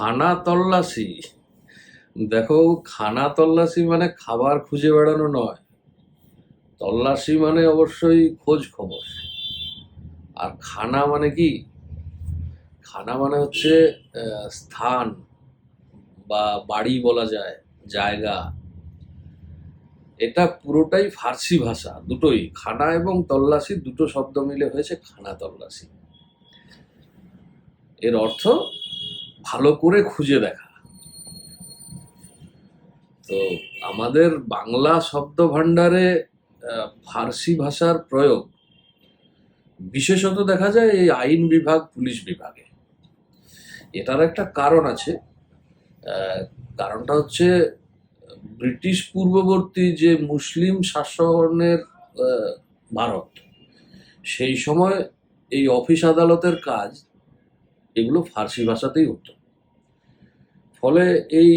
খানা তল্লাশি? দেখো, খানা তল্লাশি মানে খাবার খুঁজে বেড়ানো নয়। তল্লাশি মানে অবশ্যই খোঁজ খবর। আর খানা মানে কি? খানা মানে হচ্ছে স্থান বা বাড়ি বলা যায়, জায়গা। এটা পুরোটাই ফার্সি ভাষা, দুটোই। খানা এবং তল্লাশি দুটো শব্দ মিলে হয়েছে খানা তল্লাশি। এর অর্থ ভালো করে খুঁজে দেখা। তো আমাদের বাংলা শব্দ ভাণ্ডারে ফার্সি ভাষার প্রয়োগ বিশেষত দেখা যায় এই আইন বিভাগ, পুলিশ বিভাগে। এটার একটা কারণ আছে। কারণটা হচ্ছে ব্রিটিশ পূর্ববর্তী যে মুসলিম শাসনের ভারত, সেই সময় এই অফিস আদালতের কাজ এগুলো ফার্সি ভাষাতেই হতো। ফলে এই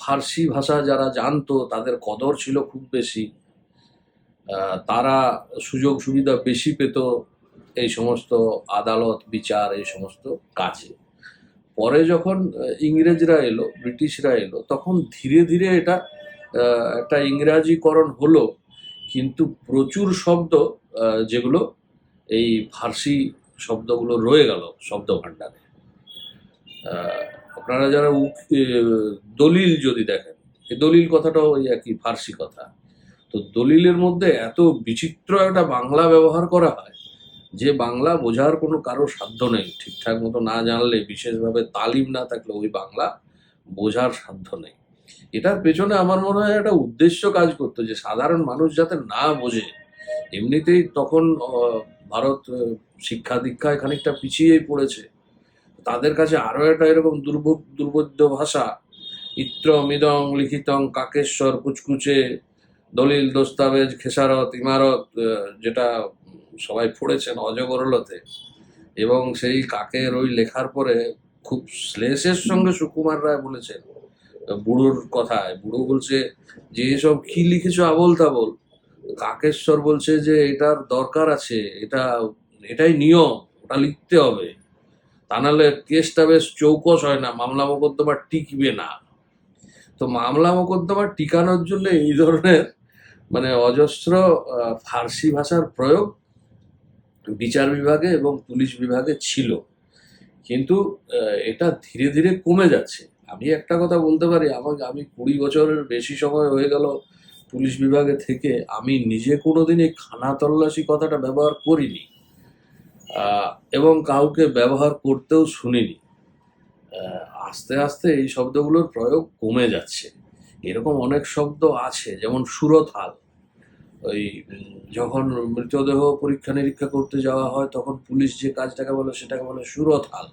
ফার্সি ভাষা যারা জানতো, তাদের কদর ছিল খুব বেশি। তারা সুযোগ সুবিধা বেশি পেত এই সমস্ত আদালত, বিচার, এই সমস্ত কাজে। পরে যখন ইংরেজরা এলো, ব্রিটিশরা এলো, তখন ধীরে ধীরে এটা একটা ইংরাজিকরণ হলো। কিন্তু প্রচুর শব্দ যেগুলো এই ফার্সি শব্দগুলো রয়ে গেল শব্দ ভাণ্ডারে আপনারা যারা দলিল যদি দেখেন এই দলিল কথাটাও ওই একই ফার্সি কথা। তো দলিলের মধ্যে এত বিচিত্র একটা বাংলা ব্যবহার করা হয়, যে বাংলা বোঝার কোনো কারও সাধ্য নেই। ঠিকঠাক মতো না জানলে, বিশেষভাবে তালিম না থাকলে ওই বাংলা বোঝার সাধ্য নেই। এটার পেছনে আমার মনে হয় একটা উদ্দেশ্য কাজ করতো, যে সাধারণ মানুষ যাতে না বোঝে, এমনিতেই তখন ভারত শিক্ষা দীক্ষায় খানিকটা পিছিয়েই পড়েছে। তাদের কাছে আরও একটা এরকম দুর্ভ, দুর্বোধ্য ভাষা। ইত্র মিদং লিখিতং কাকেশ্বর কুচকুচে দলিল দস্তাবেজ খেসারত ইমারত যেটা সবাই পড়েছেন অজগরলতে। এবং সেই কাকের ওই লেখার পরে খুব শ্লেষের সঙ্গে সুকুমার রায় বলেছেন, বুড়োর কথায়। বুড়ো বলছে, যে এসব কি লিখেছো আবল তাবল কাকেশ্বর বলছে যে, এটার দরকার আছে, এটা, এটাই নিয়ম, ওটা লিখতে হবে। তা নাহলে কেসটা বেশ চৌকস হয় না, মামলা মোকদ্দমা টিকবে না। তো মামলা মোকদ্দমা টিকানোর জন্য এই ধরনের মানে অজস্র ফার্সি ভাষার প্রয়োগ বিচার বিভাগে এবং পুলিশ বিভাগে ছিল। কিন্তু এটা ধীরে ধীরে কমে যাচ্ছে। আমি একটা কথা বলতে পারি, আমাকে, আমি কুড়ি বছরের বেশি সময় হয়ে গেল পুলিশ বিভাগে থেকে। আমি নিজে কোনোদিন এই খানা তল্লাশি কথাটা ব্যবহার করিনি। এবং কাউকে ব্যবহার করতেও শুনিনি। আস্তে আস্তে এই শব্দগুলোর প্রয়োগ কমে যাচ্ছে। এরকম অনেক শব্দ আছে, যেমন সুরথাল। ওই যখন মৃতদেহ পরীক্ষা নিরীক্ষা করতে যাওয়া হয়, তখন পুলিশ যে কাজটাকে বলে, সেটাকে বলে সুরথাল।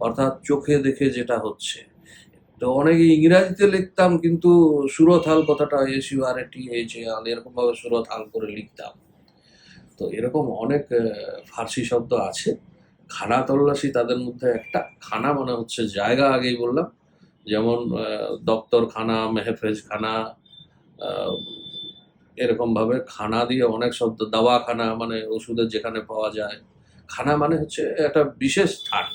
অর্থাৎ চোখে দেখে যেটা হচ্ছে। তো অনেকে ইংরাজিতে লিখতাম, কিন্তু সুরথাল কথাটা S U R T H A L এরকমভাবে সুরথাল করে লিখতাম। তো এরকম অনেক ফার্সি শব্দ আছে। খানা তল্লাশি তাদের মধ্যে একটা। খানা মানে হচ্ছে জায়গা আগেই বললাম। যেমন দপ্তরখানা দপ্তর খানা মেহফেজ খানা আহ, এরকম ভাবে খানা দিয়ে অনেক শব্দ। দাওয়াখানা মানে ওষুধের যেখানে পাওয়া যায়। খানা মানে হচ্ছে একটা বিশেষ স্থান।